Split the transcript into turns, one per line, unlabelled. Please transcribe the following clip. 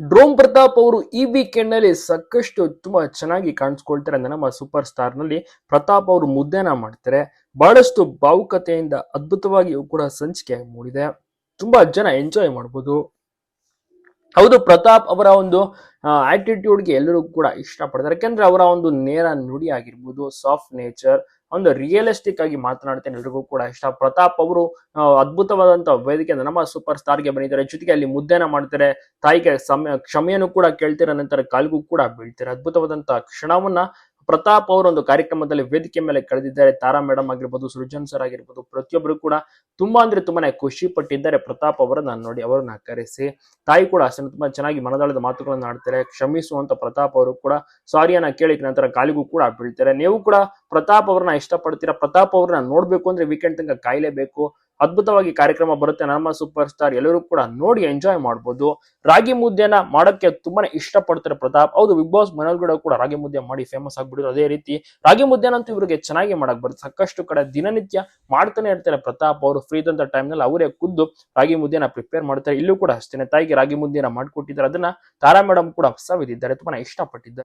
ಡ್ರೋಮ್ ಪ್ರತಾಪ್ ಅವರು ಈ ವೀಕೆಂಡ್ನಲ್ಲಿ ಸಾಕಷ್ಟು ತುಂಬಾ ಚೆನ್ನಾಗಿ ಕಾಣಿಸ್ಕೊಳ್ತಾರೆ ಅಂದ್ರೆ ನಮ್ಮ ಸೂಪರ್ ಸ್ಟಾರ್ನಲ್ಲಿ ಪ್ರತಾಪ್ ಅವರು ಮುದ್ದೆನ ಮಾಡ್ತಾರೆ. ಬಹಳಷ್ಟು ಭಾವುಕತೆಯಿಂದ ಅದ್ಭುತವಾಗಿಯೂ ಕೂಡ ಸಂಚಿಕೆ ಮೂಡಿದೆ. ತುಂಬಾ ಜನ ಎಂಜಾಯ್ ಮಾಡ್ಬೋದು. ಹೌದು, ಪ್ರತಾಪ್ ಅವರ ಒಂದು ಆಟಿಟ್ಯೂಡ್ಗೆ ಎಲ್ಲರೂ ಕೂಡ ಇಷ್ಟಪಡ್ತಾರೆ. ಯಾಕಂದ್ರೆ ಅವರ ಒಂದು ನೇರ ನುಡಿ ಆಗಿರ್ಬೋದು ಸಾಫ್ಟ್ ನೇಚರ್ ಒಂದು ರಿಯಲಿಸ್ಟಿಕ್ ಆಗಿ ಮಾತನಾಡ್ತೇನೆ ಎಲ್ರಿಗೂ ಕೂಡ ಇಷ್ಟ. ಪ್ರತಾಪ್ ಅವರು ಅದ್ಭುತವಾದಂತಹ ಅದ್ಭುತವಾದಂತ ವೇದಿಕೆ ನಮ್ಮ ಸೂಪರ್ ಸ್ಟಾರ್ಗೆ ಬಂದಿದ್ದಾರೆ. ಜೊತೆಗೆ ಅಲ್ಲಿ ಮುದ್ದೆನ ಮಾಡ್ತಾರೆ. ತಾಯಿಗೆ ಸಮಯ ಕ್ಷಮೆಯನ್ನು ಕೂಡ ಕೇಳ್ತೀರ, ನಂತರ ಕಾಲ್ಗೂ ಕೂಡ ಬೀಳ್ತಾರೆ. ಅದ್ಭುತವಾದಂತಹ ಕ್ಷಣವನ್ನ ಪ್ರತಾಪ್ ಅವರು ಒಂದು ಕಾರ್ಯಕ್ರಮದಲ್ಲಿ ವೇದಿಕೆ ಮೇಲೆ ಕಳೆದಿದ್ದಾರೆ ತಾರಾ ಮೇಡಮ್ ಆಗಿರ್ಬೋದು, ಸೃಜನ್ ಸರ್ ಆಗಿರ್ಬೋದು, ಪ್ರತಿಯೊಬ್ಬರು ಕೂಡ ತುಂಬಾ ಅಂದ್ರೆ ತುಂಬಾನೇ ಖುಷಿ ಪಟ್ಟಿದ್ದಾರೆ. ಪ್ರತಾಪ್ ಅವರನ್ನ ನೋಡಿ, ಅವರನ್ನ ಕರೆಸಿ, ತಾಯಿ ಕೂಡ ಅಷ್ಟೇ, ತುಂಬಾ ಚೆನ್ನಾಗಿ ಮನದಾಳದ ಮಾತುಗಳನ್ನ ಆಡ್ತಾರೆ. ಕ್ಷಮಿಸುವಂತ ಪ್ರತಾಪ್ ಅವರು ಕೂಡ ಸಾರಿಯನ್ನ ಕೇಳಿದ ನಂತರ ಕಾಲಿಗೂ ಕೂಡ ಬೀಳ್ತಾರೆ. ನೀವು ಕೂಡ ಪ್ರತಾಪ್ ಅವ್ರನ್ನ ಇಷ್ಟಪಡ್ತೀರಾ? ಪ್ರತಾಪ್ ಅವ್ರನ್ನ ನೋಡ್ಬೇಕು ಅಂದ್ರೆ ವೀಕೆಂಡ್ ತನಕ ಕಾಯ್ಲೇಬೇಕು. ಅದ್ಭುತವಾಗಿ ಕಾರ್ಯಕ್ರಮ ಬರುತ್ತೆ. ನಮ್ಮ ಸೂಪರ್ ಸ್ಟಾರ್ ಎಲ್ಲರೂ ಕೂಡ ನೋಡಿ ಎಂಜಾಯ್ ಮಾಡ್ಬೋದು. ರಾಗಿ ಮುದ್ದೆನ ಮಾಡೋಕ್ಕೆ ತುಂಬಾನೇ ಇಷ್ಟಪಡ್ತಾರೆ ಪ್ರತಾಪ್. ಹೌದು ಬಿಗ್ ಬಾಸ್ ಮನೆಯೊಳಗಡೆ ಕೂಡ ರಾಗಿ ಮುದ್ದೆ ಮಾಡಿ ಫೇಮಸ್ ಆಗ್ಬಿಟ್ಟಿದ್ರು ಅದೇ ರೀತಿ. ರಾಗಿ ಮುದ್ದೆನಂತೂ ಇವ್ರಿಗೆ ಚೆನ್ನಾಗಿ ಮಾಡಕ್ ಬರುತ್ತೆ. ಸಾಕಷ್ಟು ಕಡೆ ದಿನನಿತ್ಯ ಮಾಡ್ತಾನೆ ಇರ್ತಾರೆ ಪ್ರತಾಪ್ ಅವರು. ಫ್ರೀ ಇದ್ದಂತ ಟೈಮ್ನಲ್ಲಿ ಅವರೇ ಖುದ್ದು ರಾಗಿ ಮುದ್ದೆನ ಪ್ರಿಪೇರ್ ಮಾಡ್ತಾರೆ. ಇಲ್ಲೂ ಕೂಡ ಅಷ್ಟೇನೆ ತಾಯಿಗೆ ರಾಗಿ ಮುದ್ದೆನ ಮಾಡ್ಕೊಟ್ಟಿದ್ದಾರೆ. ಅದನ್ನ ತಾರಾ ಮೇಡಮ್ ಕೂಡ ಸವಿದಿದ್ದಾರೆ ತುಂಬಾ ಇಷ್ಟಪಟ್ಟಿದ್ದಾರೆ.